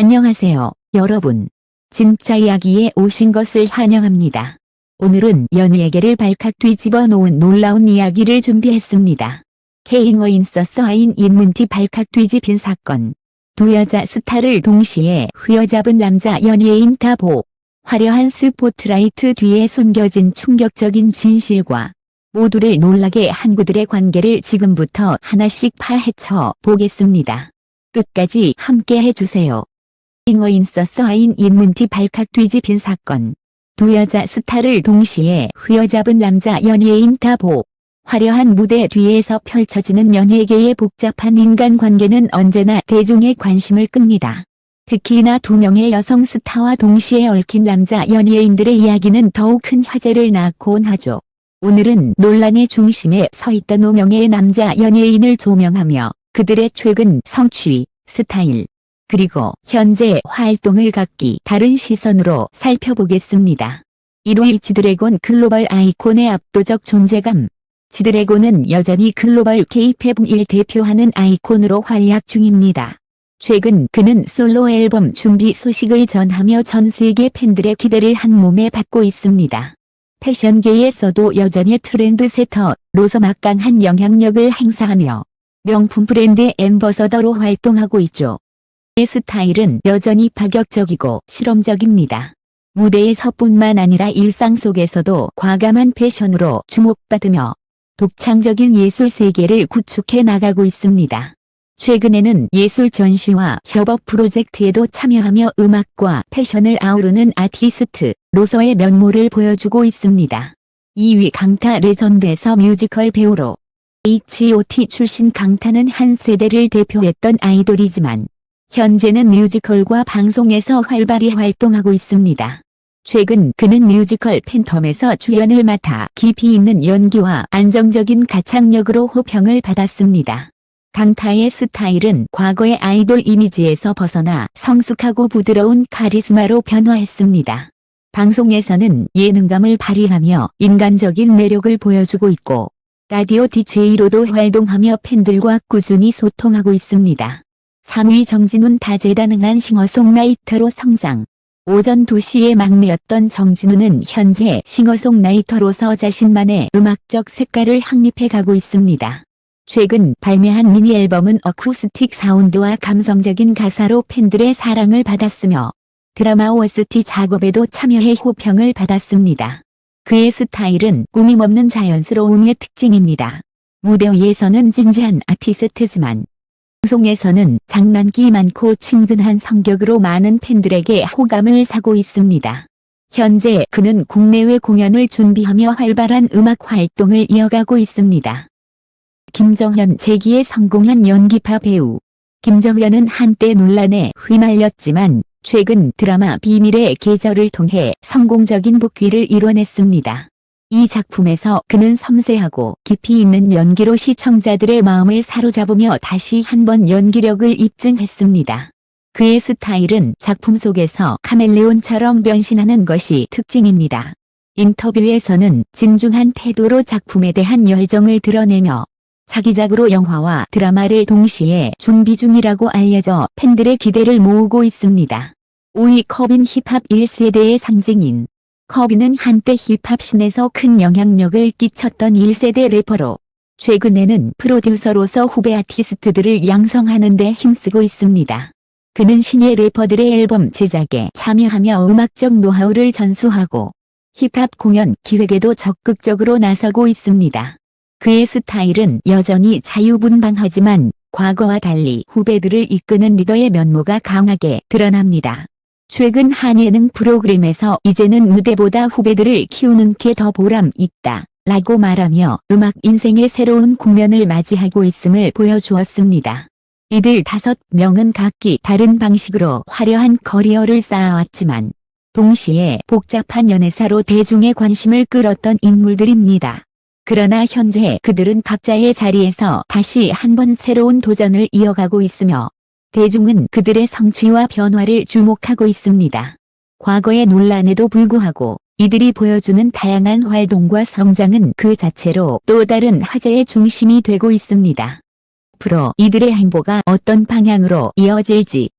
안녕하세요, 여러분. 진짜 이야기에 오신 것을 환영합니다. 오늘은 연예계를 발칵 뒤집어 놓은 놀라운 이야기를 준비했습니다. 케잉어 인서스하인 인문티 발칵 뒤집힌 사건. 두 여자 스타를 동시에 휘어잡은 남자 연예인 타보. 화려한 스포트라이트 뒤에 숨겨진 충격적인 진실과 모두를 놀라게 한 그들의 관계를 지금부터 하나씩 파헤쳐 보겠습니다. 끝까지 함께 해주세요. 잉어 인서스하인 인문티 발칵 뒤집힌 사건. 두 여자 스타를 동시에 휘어잡은 남자 연예인 타보. 화려한 무대 뒤에서 펼쳐지는 연예계의 복잡한 인간관계는 언제나 대중의 관심을 끕니다. 특히나 두 명의 여성 스타와 동시에 얽힌 남자 연예인들의 이야기는 더욱 큰 화제를 낳곤 하죠. 오늘은 논란의 중심에 서 있던 5명의 남자 연예인을 조명하며 그들의 최근 성취, 스타일, 그리고 현재 활동을 각기 다른 시선으로 살펴보겠습니다. 1위 지드래곤 글로벌 아이콘의 압도적 존재감. 지드래곤은 여전히 글로벌 K-팝을 대표하는 아이콘으로 활약 중입니다. 최근 그는 솔로 앨범 준비 소식을 전하며 전 세계 팬들의 기대를 한 몸에 받고 있습니다. 패션계에서도 여전히 트렌드 세터로서 막강한 영향력을 행사하며 명품 브랜드 엠버서더로 활동하고 있죠. 그의 스타일은 여전히 파격적이고 실험적입니다. 무대에서뿐만 아니라 일상 속에서도 과감한 패션으로 주목받으며 독창적인 예술 세계를 구축해 나가고 있습니다. 최근에는 예술 전시와 협업 프로젝트에도 참여하며 음악과 패션을 아우르는 아티스트로서의 면모를 보여주고 있습니다. 2위 강타 레전드에서 뮤지컬 배우로 H.O.T 출신 강타는 한 세대를 대표했던 아이돌이지만 현재는 뮤지컬과 방송에서 활발히 활동하고 있습니다. 최근 그는 뮤지컬 팬텀에서 주연을 맡아 깊이 있는 연기와 안정적인 가창력으로 호평을 받았습니다. 강타의 스타일은 과거의 아이돌 이미지에서 벗어나 성숙하고 부드러운 카리스마로 변화했습니다. 방송에서는 예능감을 발휘하며 인간적인 매력을 보여주고 있고 라디오 DJ로도 활동하며 팬들과 꾸준히 소통하고 있습니다. 3위 정진훈 다재다능한 싱어송라이터로 성장. 오전 2시의 막내였던 정진우는 현재 싱어송라이터로서 자신만의 음악적 색깔을 확립해 가고 있습니다. 최근 발매한 미니 앨범은 어쿠스틱 사운드와 감성적인 가사로 팬들의 사랑을 받았으며 드라마 OST 작업에도 참여해 호평을 받았습니다. 그의 스타일은 꾸밈 없는 자연스러움의 특징입니다. 무대 위에서는 진지한 아티스트지만 방송에서는 장난기 많고 친근한 성격으로 많은 팬들에게 호감을 사고 있습니다. 현재 그는 국내외 공연을 준비하며 활발한 음악 활동을 이어가고 있습니다. 김정현 재기에 성공한 연기파 배우. 김정현은 한때 논란에 휘말렸지만 최근 드라마 비밀의 계절을 통해 성공적인 복귀를 이뤄냈습니다. 이 작품에서 그는 섬세하고 깊이 있는 연기로 시청자들의 마음을 사로잡으며 다시 한번 연기력을 입증했습니다. 그의 스타일은 작품 속에서 카멜레온처럼 변신하는 것이 특징입니다. 인터뷰에서는 진중한 태도로 작품에 대한 열정을 드러내며 차기작으로 영화와 드라마를 동시에 준비 중이라고 알려져 팬들의 기대를 모으고 있습니다. 5위 커빈 힙합 1세대의 상징인 커비는 한때 힙합씬에서 큰 영향력을 끼쳤던 1세대 래퍼로 최근에는 프로듀서로서 후배 아티스트들을 양성하는 데 힘쓰고 있습니다. 그는 신예 래퍼들의 앨범 제작에 참여하며 음악적 노하우를 전수하고 힙합 공연 기획에도 적극적으로 나서고 있습니다. 그의 스타일은 여전히 자유분방하지만 과거와 달리 후배들을 이끄는 리더의 면모가 강하게 드러납니다. 최근 한 예능 프로그램에서 이제는 무대보다 후배들을 키우는 게 더 보람 있다. 라고 말하며 음악 인생의 새로운 국면을 맞이하고 있음을 보여주었습니다. 이들 다섯 명은 각기 다른 방식으로 화려한 커리어를 쌓아왔지만 동시에 복잡한 연애사로 대중의 관심을 끌었던 인물들입니다. 그러나 현재 그들은 각자의 자리에서 다시 한번 새로운 도전을 이어가고 있으며 대중은 그들의 성취와 변화를 주목하고 있습니다. 과거의 논란에도 불구하고 이들이 보여주는 다양한 활동과 성장은 그 자체로 또 다른 화제의 중심이 되고 있습니다. 앞으로 이들의 행보가 어떤 방향으로 이어질지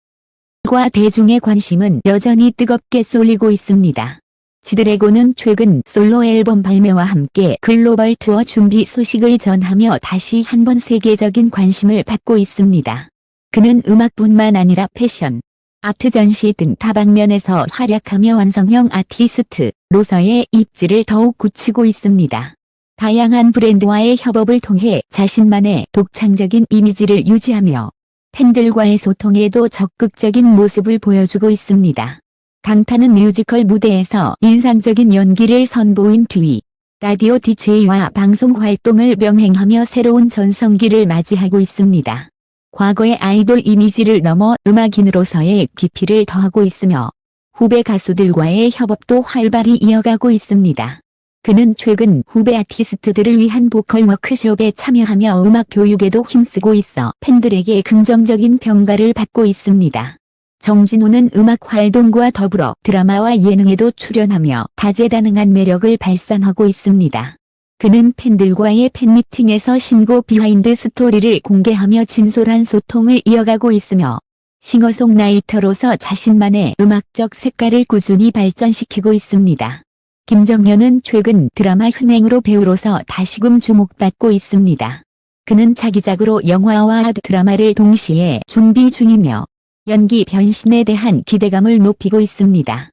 음악과 대중의 관심은 여전히 뜨겁게 쏠리고 있습니다. 지드래곤은 최근 솔로 앨범 발매와 함께 글로벌 투어 준비 소식을 전하며 다시 한번 세계적인 관심을 받고 있습니다. 그는 음악뿐만 아니라 패션, 아트 전시 등 다방면에서 활약하며 완성형 아티스트로서의 입지를 더욱 굳히고 있습니다. 다양한 브랜드와의 협업을 통해 자신만의 독창적인 이미지를 유지하며 팬들과의 소통에도 적극적인 모습을 보여주고 있습니다. 강타는 뮤지컬 무대에서 인상적인 연기를 선보인 뒤 라디오 DJ와 방송 활동을 병행하며 새로운 전성기를 맞이하고 있습니다. 과거의 아이돌 이미지를 넘어 음악인으로서의 깊이를 더하고 있으며 후배 가수들과의 협업도 활발히 이어가고 있습니다. 그는 최근 후배 아티스트들을 위한 보컬 워크숍에 참여하며 음악 교육에도 힘쓰고 있어 팬들에게 긍정적인 평가를 받고 있습니다. 정진호는 음악 활동과 더불어 드라마와 예능에도 출연하며 다재다능한 매력을 발산하고 있습니다. 그는 팬들과의 팬미팅에서 신곡 비하인드 스토리를 공개하며 진솔한 소통을 이어가고 있으며 싱어송라이터로서 자신만의 음악적 색깔을 꾸준히 발전시키고 있습니다. 김정현은 최근 드라마 흥행으로 배우로서 다시금 주목받고 있습니다. 그는 차기작으로 영화와 드라마를 동시에 준비 중이며 연기 변신에 대한 기대감을 높이고 있습니다.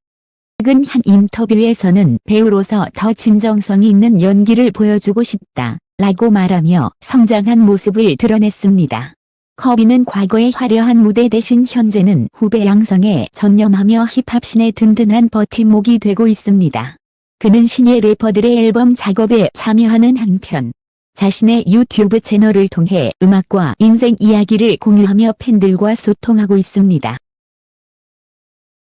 최근 한 인터뷰에서는 배우로서 더 진정성이 있는 연기를 보여주고 싶다 라고 말하며 성장한 모습을 드러냈습니다. 커비는 과거의 화려한 무대 대신 현재는 후배 양성에 전념하며 힙합신의 든든한 버팀목이 되고 있습니다. 그는 신예 래퍼들의 앨범 작업에 참여하는 한편 자신의 유튜브 채널을 통해 음악과 인생 이야기를 공유하며 팬들과 소통하고 있습니다.